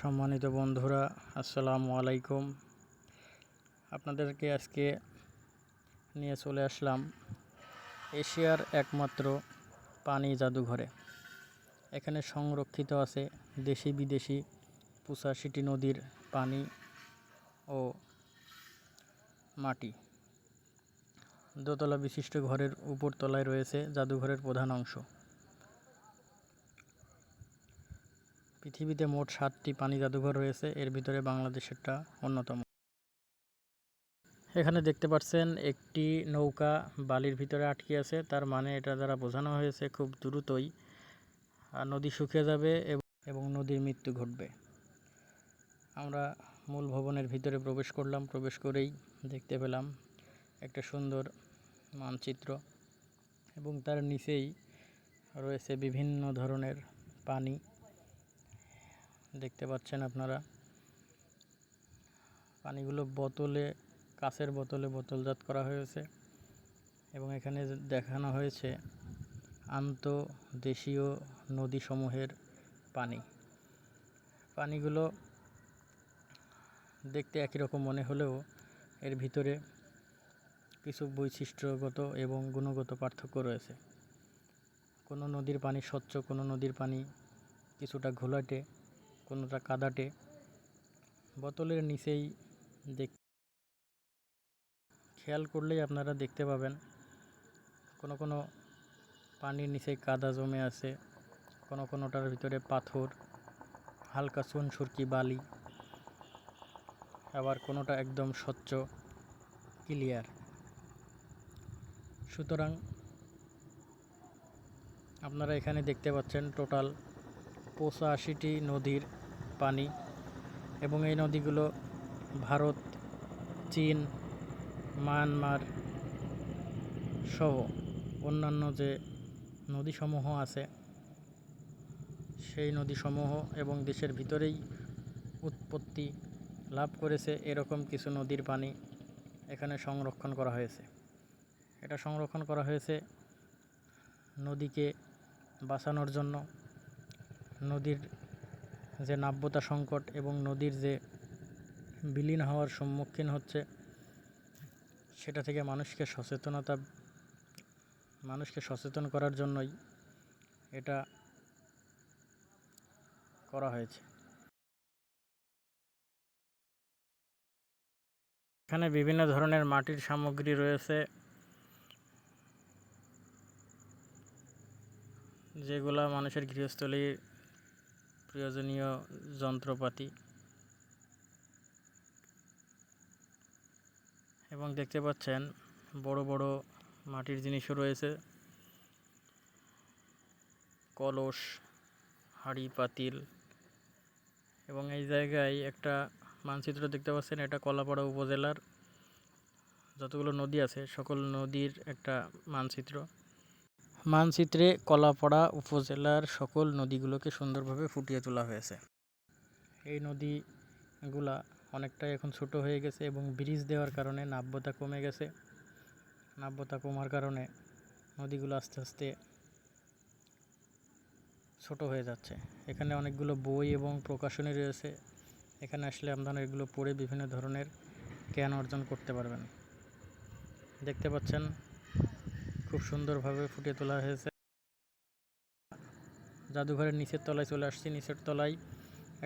সম্মানিত বন্ধুরা, আসসালামু আলাইকুম। আপনাদেরকে আজকে নিয়ে চলে আসলাম এশিয়ার একমাত্র পানি জাদুঘরে। এখানে সংরক্ষিত আছে দেশি বিদেশি পুষাশিটি নদীর পানি ও মাটি। দোতলা বিশিষ্ট ঘরের উপর তলায় রয়েছে জাদুঘরের প্রধান অংশ। পৃথিবীতে মোট সাতটি পানি জাদুঘর রয়েছে। এর ভিতরে বাংলাদেশেরটা অন্যতম। এখানে দেখতে পাচ্ছেন একটি নৌকা বালির ভিতরে আটকে আছে। তার মানে এটা দ্বারা বোঝানো হয়েছে খুব দ্রুতই নদী শুকিয়ে যাবে এবং নদীর মৃত্যু ঘটবে। আমরা মূল ভবনের ভিতরে প্রবেশ করলাম। প্রবেশ করেই দেখতে পেলাম একটা সুন্দর মানচিত্র এবং তার নিচেই রয়েছে বিভিন্ন ধরনের পানি। দেখতে পাচ্ছেন আপনারা। পানিগুলো বোতলে, কাচের বোতলে বোতলজাত করা হয়েছে এবং এখানে দেখানো হয়েছে আন্তদেশীয় নদীসমূহের পানি। পানিগুলো দেখতে একই রকম মনে হলেও এর ভিতরে কিছু বৈশিষ্ট্যগত এবং গুণগত পার্থক্য রয়েছে। কোনো নদীর পানি স্বচ্ছ, কোনো নদীর পানি কিছুটা ঘোলাটে কোনোটা কাদাটে, বোতলের নিচেই দেখ খেয়াল করলেই আপনারা দেখতে পাবেন। কোনো কোনো পানির নিচে কাদা জমে আছে, কোনো কোনোটার ভিতরে পাথর, হালকা চুন সুরকি বালি, আবার কোনোটা একদম স্বচ্ছ, ক্লিয়ার। সুতরাং আপনারা এখানে দেখতে পাচ্ছেন টোটাল পঁচাশিটি নদীর পানি এবং এই নদীগুলো ভারত, চীন, মায়ানমার সহ অন্যান্য যে নদীসমূহ আছে, সেই নদীসমূহ এবং দেশের ভিতরেই উৎপত্তি লাভ করেছে এরকম কিছু নদীর পানি এখানে সংরক্ষণ করা হয়েছে। এটা সংরক্ষণ করা হয়েছে নদীকে বাঁচানোর জন্য, নদীর যে নাব্যতা সংকট এবং নদীর যে বিলীন হওয়ার সম্মুখীন হচ্ছে, সেটা থেকে মানুষকে সচেতনতা, মানুষকে সচেতন করার জন্যই এটা করা হয়েছে। এখানে বিভিন্ন ধরনের মাটির সামগ্রী রয়েছে, যেগুলা মানুষের গৃহস্থলীর প্রয়োজনীয় যন্ত্রপাতি। এবং দেখতে পাচ্ছেন বড় বড় মাটির জিনিসও রয়েছে। কলস, হাড়ি, পাতিল এবং এই জায়গায় একটা মানচিত্র দেখতে পাচ্ছেন, এটা কলাপাড়া উপজেলার যতগুলো নদী আছে, সকল নদীর একটা মানচিত্র। মানচিত্রে কলাপাড়া উপজেলার সকল নদীগুলোকে সুন্দরভাবে ফুটিয়ে তোলা হয়েছে। এই নদীগুলা অনেকটাই এখন ছোট হয়ে গেছে এবং ব্রিজ দেওয়ার কারণে নাব্যতা কমে গেছে। নাব্যতা কমার কারণে নদীগুলো আস্তে আস্তে ছোট হয়ে যাচ্ছে। এখানে অনেকগুলো বই এবং প্রকাশনী রয়েছে। এখানে আসলে আপনারা এগুলো পড়ে বিভিন্ন ধরনের জ্ঞান অর্জন করতে পারবেন। দেখতে পাচ্ছেন খুব সুন্দরভাবে ফুটিয়ে তোলা হয়েছে। জাদুঘরের নিচের তলায় চলে আসছি। নিচের তলায়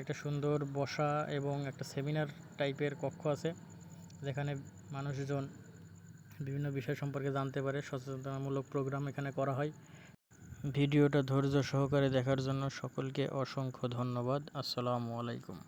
একটা সুন্দর বসা এবং একটা সেমিনার টাইপের কক্ষ আছে, যেখানে মানুষজন বিভিন্ন বিষয় সম্পর্কে জানতে পারে সচেতনতামূলক প্রোগ্রাম এখানে করা হয়। ভিডিওটা ধৈর্য সহকারে দেখার জন্য সকলকে অসংখ্য ধন্যবাদ। আসসালামু আলাইকুম।